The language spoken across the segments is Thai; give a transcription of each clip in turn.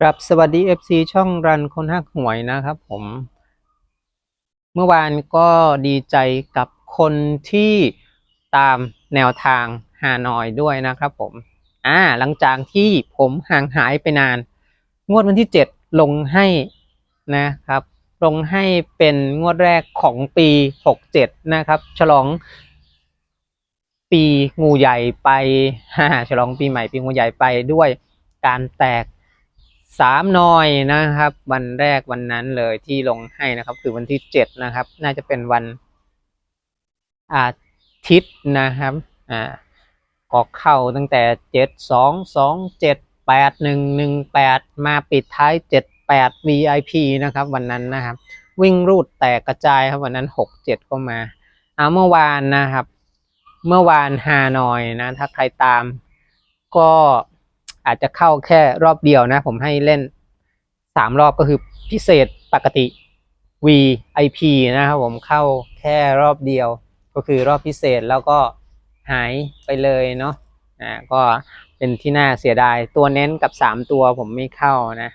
ครับสวัสดี FC ช่องรันคนหักหวยนะครับผม เมื่อวานก็ดีใจกับคนที่ตามแนวทางฮานอยด้วยนะครับผม อ่า หลังจากที่ผมห่างหายไปนาน งวดวันที่ 7 ลงให้นะครับ ลงให้เป็นงวดแรกของปี 67 นะครับ ฉลองปีงูใหญ่ไปฮ่าฉลองปีใหม่ปีงูใหญ่ไปด้วยการแตก สามนอยนะครับ วันแรกวันนั้นเลยที่ลงให้นะครับ คือวันที่เจ็ดนะครับ น่าจะเป็นวันอาทิตย์นะครับอ่าก็เข้าตั้งแต่เจ็ดสองสองเจ็ดแปดหนึ่งหนึ่งแปดมาปิดท้ายเจ็ดแปด VIP นะครับ วันนั้นนะครับ วิ่งรูดแตกกระจายครับวันนั้นหกเจ็ดก็มาเอาเมื่อวานนะครับ เมื่อวานฮานอยนะ ถ้าใครตามก็ อาจจะเข้าแค่รอบเดียวนะ ผมให้เล่นสามรอบก็คือพิเศษปกติ VIP นะครับผมเข้าแค่รอบเดียว ก็คือรอบพิเศษแล้วก็หายไปเลยเนาะอ่าก็เป็นที่น่าเสียดายตัวเน้นกับสามตัวผมไม่เข้านะ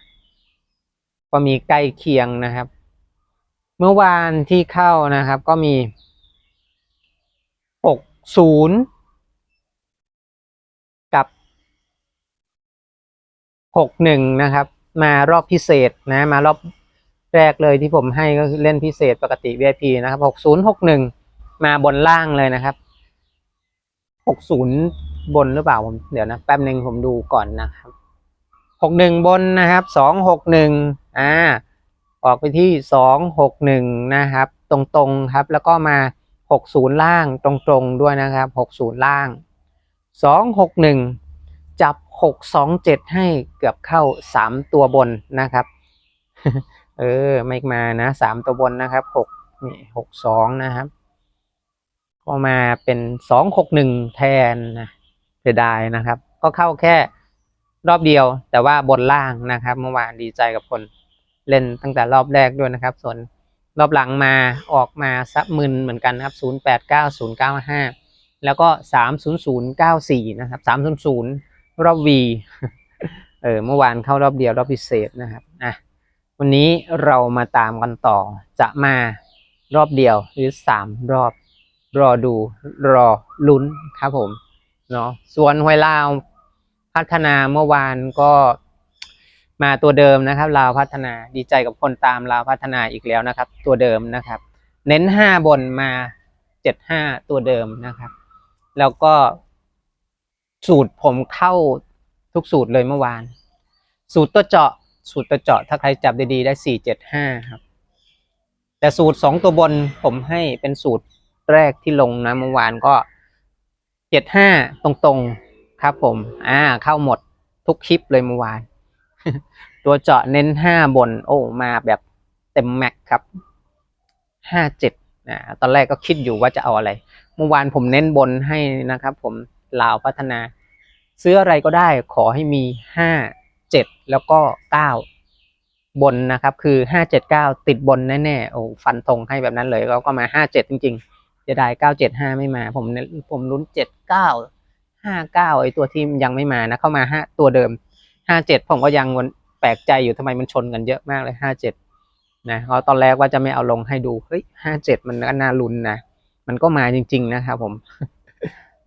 ก็มีใกล้เคียงนะครับ เมื่อวานที่เข้านะครับก็มีหกศูนย์ 61 นะครับ มารอบพิเศษนะมารอบแรกเลยที่ผมให้ก็คือเล่นพิเศษปกติ VIP นะครับ 6061 มาบนล่างเลยนะครับ 60 บนหรือเปล่าผมเดี๋ยวนะแป๊บหนึ่งผมดูก่อนนะครับ61 บนนะครับ 261อ่าออกไปที่ 261 นะครับ ตรงตรงครับ แล้วก็มา 60 ล่างตรงๆด้วยนะครับ 60 ล่าง 261 จับหกสองเจ็ดให้เกือบเข้าสามตัวบนนะครับ เออ ไม่มานะสามตัวบนนะครับหกนี่หกสองนะครับ ก็มาเป็นสองหกหนึ่งแทนนะเสียดายนะครับ ก็เข้าแค่รอบเดียว แต่ว่าบนล่างนะครับ เมื่อวานดีใจกับคนเล่นตั้งแต่รอบแรกด้วยนะครับ ส่วนรอบหลังมาออกมาซับมึนเหมือนกันนะครับ 0 8 9 0 9 5 แล้วก็ 3 0 0 9 4 นะครับ 3 0 0 รอบ V เออเมื่อวานเข้ารอบเดียวรอบพิเศษนะครับอะวันนี้เรามาตามกันต่อจะมารอบเดียวหรือ3รอบรอดูรอลุ้นครับผมเนาะส่วนหวยลาวพัฒนาเมื่อวานก็มาตัวเดิมนะครับลาวพัฒนาดีใจกับคนตามลาวพัฒนาอีกแล้วนะครับ ตัวเดิมนะครับ เน้นห้าบนมาเจ็ดห้าตัวเดิมนะครับ แล้วก็ สูตรผมเข้าทุกสูตรเลยเมื่อวาน สูตรตัวเจาะ สูตรตัวเจาะ ถ้าใครจับดีๆได้สี่เจ็ดห้าครับ แต่สูตรสองตัวบนผมให้เป็นสูตรแรกที่ลงนะเมื่อวานก็เจ็ดห้าตรงๆครับผม อ่า เข้าหมดทุกคลิปเลยเมื่อวาน ตัวเจาะเน้นห้าบน โอ้มาแบบเต็มแม็กครับห้าเจ็ดอ่าตอนแรกก็คิดอยู่ว่าจะเอาอะไร เมื่อวานผมเน้นบนให้นะครับผม ลาวพัฒนา ซื้ออะไรก็ได้ขอให้มีห้าเจ็ดแล้วก็เก้าบนนะครับคือห้าเจ็ดเก้าติดบนแน่ๆโอ้ฟันธงให้แบบนั้นเลยแล้วก็มาห้าเจ็ดจริงๆจะได้เก้าเจ็ดห้าไม่มาผมน้นผมลุ้นเจ็ดเก้าห้าเก้าไอตัวที่ยังไม่มานะเข้ามาห้าตัวเดิมห้าเจ็ดผมก็ยังแปลกใจอยู่ทำไมมันชนกันเยอะมากเลยห้าเจ็ดนะเราตอนแรกว่าจะไม่เอาลงให้ดูเฮ้ยห้าเจ็ดมันก็น่าลุ้นนะมันก็มาจริง ๆ นะครับผม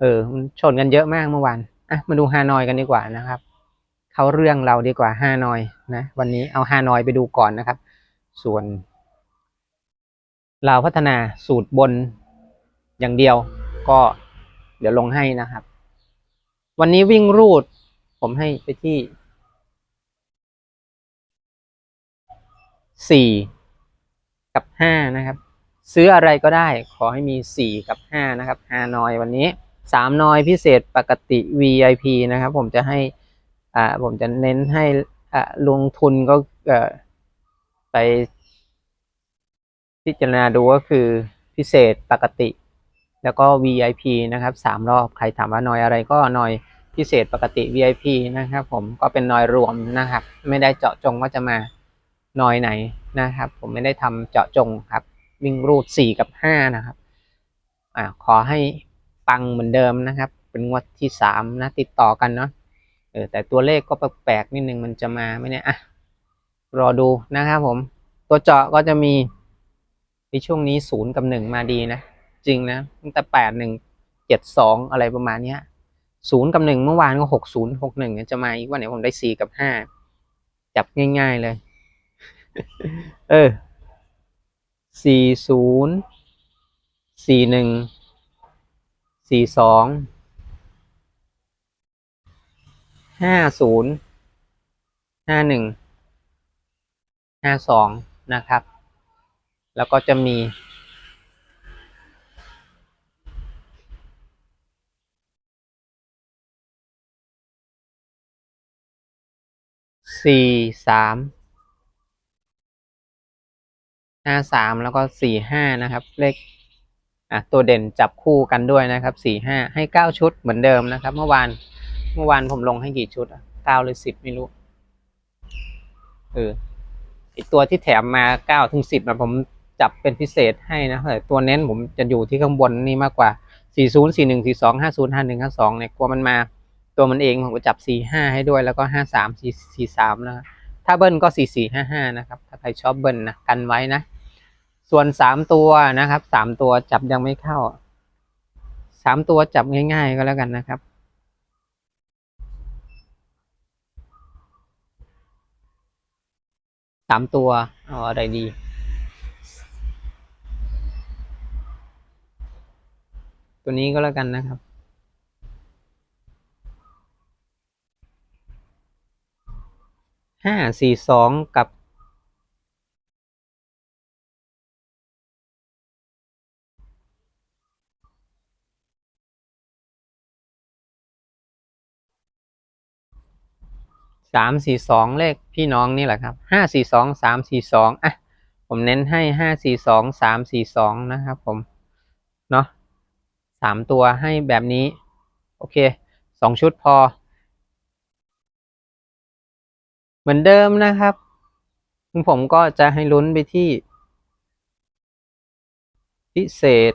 เออมันชนกันเยอะมากเมื่อวานอะมาดูฮานอยกันดีกว่านะครับ เขาเรื่องเราดีกว่าฮานอยนะวันนี้เอาฮานอยไปดูก่อนนะครับ ส่วนเราพัฒนาสูตรบนอย่างเดียว ก็เดี๋ยวลงให้นะครับ วันนี้วิ่งรูด ผมให้ไปที่สี่กับห้านะครับ ซื้ออะไรก็ได้ขอให้มีสี่กับห้านะครับฮานอยวันนี้ สามนอยพิเศษปกติ VIP นะครับ ผมจะให้อ่าผมจะเน้นให้อ่าลงทุนก็เอ่อไปพิจารณาดูก็คือพิเศษปกติ แล้วก็ VIP นะครับสามรอบใครถามว่านอยอะไรก็นอยพิเศษปกติ VIP นะครับผมก็เป็นนอยรวมนะครับ ไม่ได้เจาะจงว่าจะมานอยไหนนะครับ ผมไม่ได้ทำเจาะจงครับ วิ่งรูดสี่กับห้านะครับอ่าขอให้ ปังเหมือนเดิมนะครับ เป็นงวดที่สามนะ ติดต่อกันเนาะเออแต่ตัวเลขก็แปลกๆนิดนึงมันจะมาไหมเนี่ยอะรอดูนะครับผม ตัวเจาะก็จะมีในช่วงนี้ศูนย์กับหนึ่งมาดีนะ จริงนะตั้งแต่แปดหนึ่งเจ็ดสองอะไรประมาณเนี้ยศูนย์กับหนึ่งเมื่อวานก็หกศูนย์หกหนึ่งจะมาอีกวันไหนผมได้สี่กับห้าจับง่ายๆเลย เออสี่ศูนย์สี่หนึ่ง สี่สองห้าศูนย์ห้าหนึ่งห้าสองนะครับ แล้วก็จะมีสี่สามห้าสามแล้วก็สี่ห้านะครับ เลข อะตัวเด่นจับคู่กันด้วยนะครับสี่ห้าให้เก้าชุดเหมือนเดิมนะครับ เมื่อวานเมื่อวานผมลงให้กี่ชุดอะเก้าหรือสิบไม่รู้เออไอตัวที่แถมมาเก้าถึงสิบนะผมจับเป็นพิเศษให้นะแต่ตัวเน้นผมจะอยู่ที่ข้างบนนี่มากกว่าสี่ศูนย์สี่หนึ่งสี่สองห้าศูนย์ห้าหนึ่งห้าสองเนี่ยกลัวมันมาตัวมันเองผมก็จับสี่ห้าให้ด้วยแล้วก็ห้าสามสี่สี่สามนะถ้าเบิ้ลก็สี่สี่ห้าห้านะครับ ถ้าใครชอบเบิ้ลนะกันไว้นะ ส่วนสามตัวนะครับสามตัวจับยังไม่เข้าสามตัวจับง่าย ๆ ก็แล้วกันนะครับ สามตัวเอาอะไรดี ตัวนี้ก็แล้วกันนะครับ ห้าสี่สองกับ สามสี่สองเลขพี่น้องนี่แหละครับห้าสี่สองสามสี่สองอะผมเน้นให้ห้าสี่สองสามสี่สองนะครับผมเนาะสามตัวให้แบบนี้ โอเคสองชุดพอ เหมือนเดิมนะครับผมก็จะให้ลุ้นไปที่ พิเศษ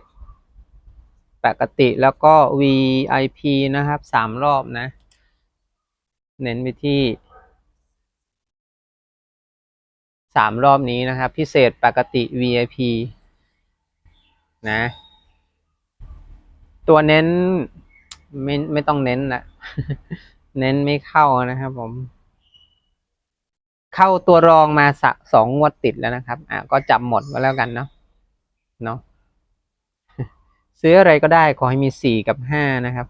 ปกติแล้วก็ VIP นะครับสามรอบนะ เน้นไปที่ สามรอบนี้นะครับ พิเศษปกติ VIP นะ ตัวเน้นไม่ไม่ต้องเน้นละเน้นไม่เข้านะครับผม เข้าตัวรองมาสักสองงวดติดแล้วนะครับ อะก็จับหมดก็แล้วกันเนาะเนาะซื้ออะไรก็ได้ขอให้มีสี่กับห้านะครับ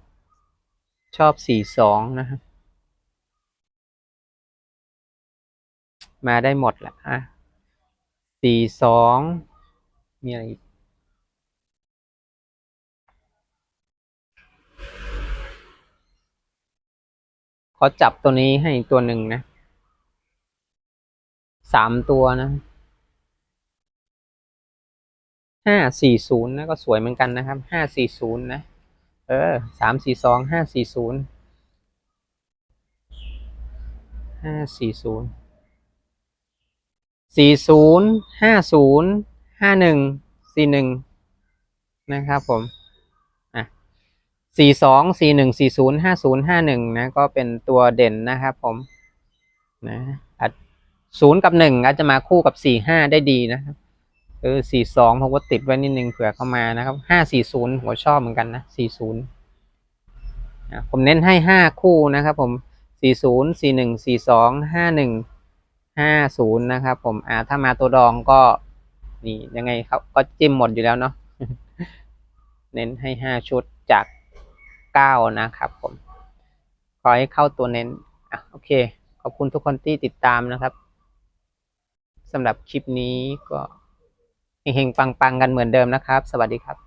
ชอบสี่สองนะครับ มาได้หมดแหละอะสี่สองมีอะไรอีกขอจับตัวนี้ให้ตัวหนึ่งนะสามตัวนะห้าสี่ศูนย์นะก็สวยเหมือนกันนะครับห้าสี่ศูนย์นะ เออสามสี่สองห้าสี่ศูนย์ห้าสี่ศูนย์ สี่ศูนย์ห้าศูนย์ห้าหนึ่งสี่หนึ่งนะครับผมอะสี่สองสี่หนึ่งสี่ศูนย์ห้าศูนย์ห้าหนึ่งนะก็เป็นตัวเด่นนะครับผมนะศูนย์กับหนึ่งอาจจะมาคู่กับสี่ห้าได้ดีนะครับเออสี่สองผมก็ติดไว้นิดนึงเผื่อเข้ามานะครับห้าสี่ศูนย์ผมชอบเหมือนกันนะสี่ศูนย์ผมเน้นให้ห้าคู่นะครับผมสี่ศูนย์สี่หนึ่งสี่สองห้าหนึ่ง ห้าศูนย์นะครับผมอ่าถ้ามาตัวดองก็นี่ยังไงครับก็จิ้มหมดอยู่แล้วเนาะเน้นให้ห้าชุดจากเก้านะครับผม ขอให้เข้าตัวเน้นอะโอเค ขอบคุณทุกคนที่ติดตามนะครับสำหรับคลิปนี้ก็เฮงๆปังๆกันเหมือนเดิมนะครับ สวัสดีครับ